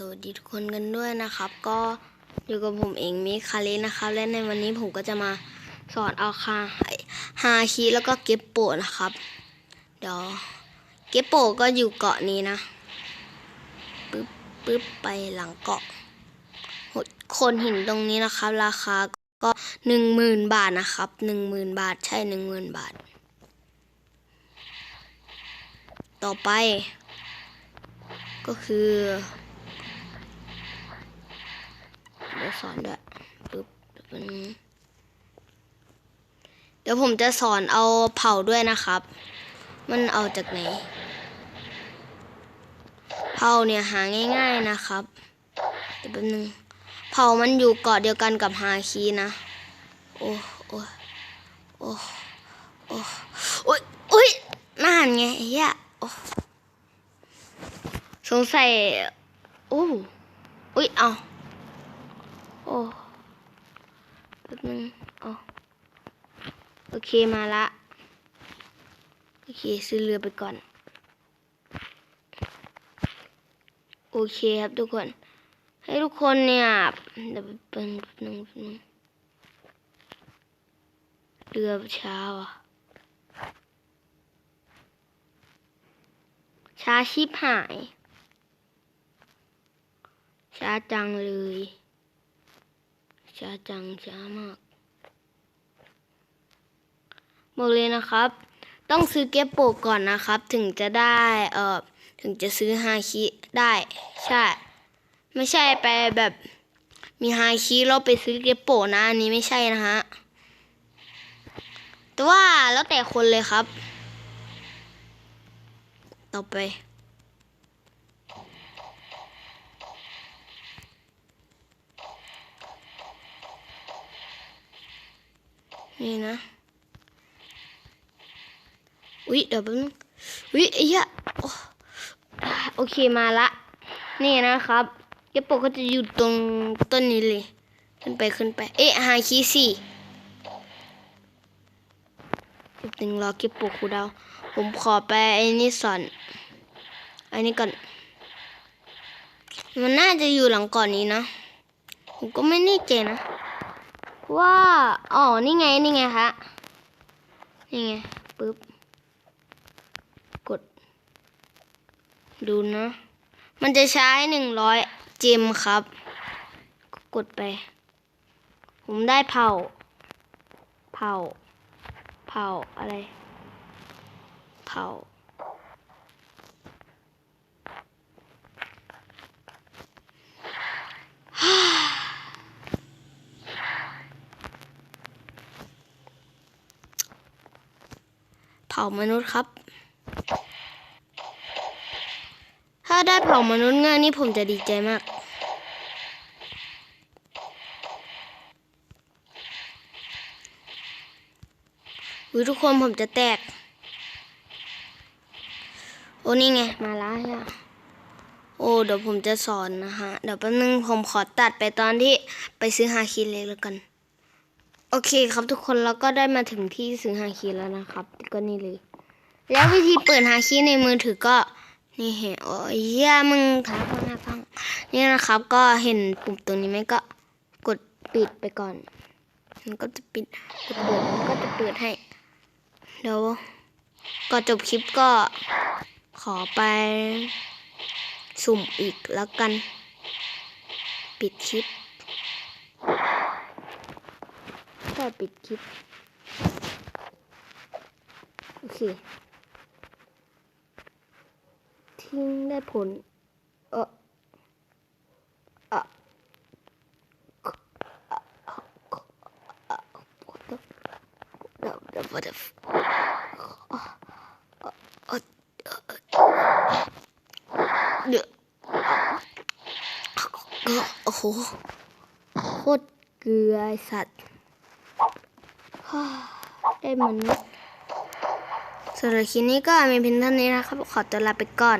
สวัสดีทุกคนกันด้วยนะครับ ก็อยู่กับผมเองมิคาเลนะครับ และในวันนี้ผมก็จะมาสอนเอาคาฮาคิแล้วก็เก็บโปนะครับ เดี๋ยวเก็บโปก็อยู่เกาะนี้นะปึ๊บปึ๊บไปหลังเกาะคนหินตรงนี้นะครับ ราคาก็หนึ่งหมื่นบาทนะครับหนึ่งหมื่นบาทใช่หนึ่งหมื่นบาท ต่อไป ก็คือ สอนด้วยปึ๊บเดี๋ยวผมจะสอนเอาเผาด้วยนะครับ มันเอาจากไหน เผาเนี่ยหาง่าย ๆนะครับเดี๋ยวแป๊บนึงเผามันอยู่เกาะเดียวกันกับฮาคีนะ โอ้โอ้โอ้โอ้โอ้ยโอ้ยน่านไงเหี้ยโอ้สงสัยโอ้อุ้ยเอา โอ้แป๊บนึงเอโอเคมาละ โอเค ซื้อเรือไปก่อน โอเคครับทุกคน ให้ทุกคนเนี่ยเดี๋ยวเป็นนึงนึงเรือเช้าอะช้าชิบหาย ช้าจังเลย ช้าจังช้ามากบอกเลยนะครับ ต้องซื้อเก็บโปกก่อนนะครับ ถึงจะได้เอ่อถึงจะซื้อฮาคิได้ ใช่ ไม่ใช่ไปแบบมีฮาคิแล้วไปซื้อเก็บโปนะอันนี้ไม่ใช่นะฮะแต่ว่าแล้วแต่คนเลยครับ ต่อไป นี่นะอุ๊ยเดี๋ยวแป๊บนึงอุ๊ยไอ้เหี้ยโอโอเคมาละ นี่นะครับเก็บโปกก็จะอยู่ตรงต้นนี้เลย ขึ้นไปขึ้นไป เอ๊ะหาคีสี่เก็บตึงรอเก็บปกครูดาว ผมขอไปไอ้นี่สอนไอ้นี่ก่อน มันน่าจะอยู่หลังก่อนนี้นะ ผมก็ไม่แน่ใจนะ ว่า อ๋อ นี่ไง นี่ไงคะ นี่ไง ปึ๊บ กด ดูนะ มันจะใช้หนึ่งร้อยเจมครับ กดไป ผมได้เผา เผา เผาอะไร เผา เผามนุษย์ครับ ถ้าได้เผามนุษย์ง่ายนี่ผมจะดีใจมาก อุ้ยทุกคนผมจะแตก โอ้นี่ไง มาแล้วเนี่ยโอ้เดี๋ยวผมจะสอนนะฮะเดี๋ยวแป๊บนึงผมขอตัดไปตอนที่ไปซื้อฮาคินเล็กแล้วกัน อเคครับทุกคนเราก็ได้มาถึงที่ซื้อฮาคิแล้วนะครับ ก็นี่เลย แล้ววิธีเปิดฮาคิในมือถือก็นี่เห็นโอ้ยเหี้ยมึงถามฟังนะฟังนี่นะครับ ก็เห็นปุ่มตรงนี้ไหมก็กดปิดไปก่อน มันก็จะปิดกดเปิดมันก็จะเปิดให้เดี๋ยวก่อนจบคลิปก็ขอไปสุ่มอีกแล้วกัน ปิดคลิป ก็ปิดคลิป โอเค ทิ้งได้ผล เอออะเดี๋ยวเดี๋ยวเดี๋ยวเดี๋ยวโอ้โหโคตรเกลือไอสัตว์ ได้เหมือนสำหรับคลิปนี้ก็มีเพียงเท่านี้นะครับ ขอตัวลาไปก่อน